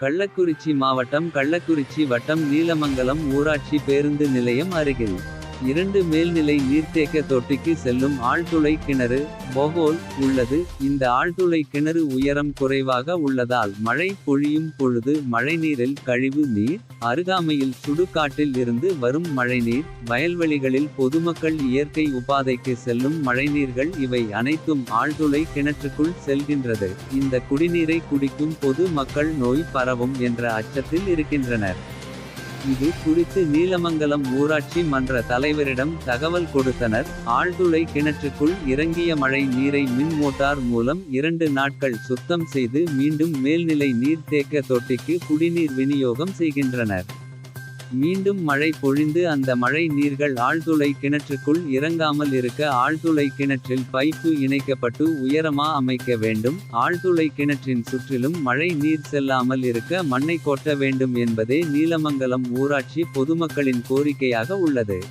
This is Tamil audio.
கள்ளக்குறிச்சி மாவட்டம் கள்ளக்குறிச்சி வட்டம் நீலமங்கலம் ஊராட்சி பேருந்து நிலையம் அருகில். இரண்டு மேல்நிலை நீர்த்தேக்க தொட்டிக்கு செல்லும் ஆழ்துளை கிணறு பொகோல் உள்ளது. இந்த ஆழ்துளை கிணறு உயரம் குறைவாக உள்ளதால் மழை பொழியும் பொழுது மழைநீரில் கழிவு நீர் அருகாமையில் சுடுகாட்டில் இருந்து வரும் மழைநீர் வயல்வெளிகளில் பொதுமக்கள் இயற்கை உபாதைக்கு செல்லும் மழைநீர்கள் இவை அனைத்தும் ஆழ்துளை கிணற்றுக்குள் செல்கின்றது. இந்த குடிநீரை குடிக்கும் பொது மக்கள் நோய் பரவும் என்ற அச்சத்தில் இருக்கின்றனர். இது குறித்து நீலமங்கலம் ஊராட்சி மன்ற தலைவரிடம் தகவல் கொடுத்தனர். ஆழ்துளை கிணற்றுக்குள் இறங்கிய மழை நீரை மின் மோட்டார் மூலம் இரண்டு நாட்கள் சுத்தம் செய்து மீண்டும் மேல்நிலை நீர்த்தேக்க தொட்டிக்கு குடிநீர் விநியோகம் செய்கின்றனர். மீண்டும் மழை பொழிந்து அந்த மழை நீர்கள் ஆழ்துளை கிணற்றுக்குள் இறங்காமல் இருக்க ஆழ்துளை கிணற்றில் பைப்பு இணைக்கப்பட்டு உயரமா அமைக்க வேண்டும். ஆழ்துளை கிணற்றின் சுற்றிலும் மழை நீர் செல்லாமல் இருக்க மண்ணை கொட்ட வேண்டும் என்பதே நீலமங்கலம் ஊராட்சி பொதுமக்களின் கோரிக்கையாக உள்ளது.